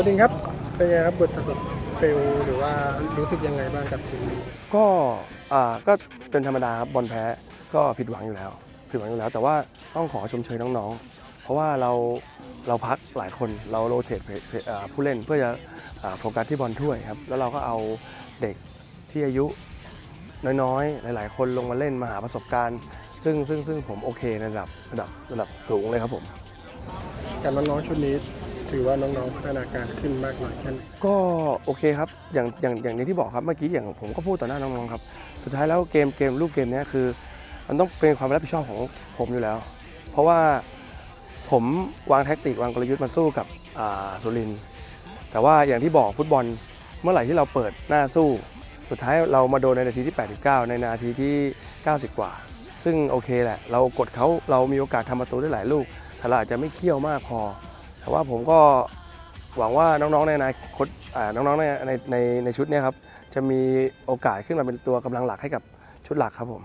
ค้ชดิงครับเป็นไงครับบทสรุปเฟลหรือว่ารู้สึกยังไงบ้างกับทีมนี้ก็อ่าก็เป็นธรรมดาครับบอลแพ้ก็ผิดหวังอยู่แล้วผิดหวังอยู่แล้ว แต่ว่าต้องขอชมเชยน้องๆ เพราะว่าเราเราพักหลายคนเราโรเตทผู้เล่นเพื่อจะอ่าโฟกัสที่บอลถ้วยครับแล้วเราก็เอาเด็กที่อายุน้อยๆ หลายๆ คนลงมาเล่นมาหาประสบการณ์ ซึ่งซึ่งซึ่งผมโอเคในระดับระดับระดับสูงเลยครับผมกับน้องๆชุดนี้ ถือว่าน้องๆพัฒนาการขึ้นมากน้อยแค่ไหนก็โอเคครับอย่างอย่างอย่างที่บอกครับเมื่อกี้อย่างผมก็พูดต่อหน้าน้องๆครับสุดท้ายแล้วเกมเกมรูปเกมเนี้ยคือ มันต้องเป็นความรับผิดชอบของผมอยู่แล้ว เพราะว่าผมวางแท็กติกวางกลยุทธ์มาสู้กับสุรินแต่ว่าอย่างที่บอกฟุตบอลเมื่อไหร่ที่เราเปิดหน้าสู้ สุดท้ายเรามาโดนในนาทีที่ 89 ในนาทีที่ 90 กว่า ซึ่งโอเคแหละ เรากดเขาเรามีโอกาสทำประตูได้หลายลูกแต่เราอาจจะไม่เคี่ยวมากพอ แต่ว่าผมก็หวังว่าน้องๆในอนาคตน้องๆในในในชุดนี้ครับจะมีโอกาสขึ้นมาเป็นตัวกำลังหลักให้กับชุดหลักครับผม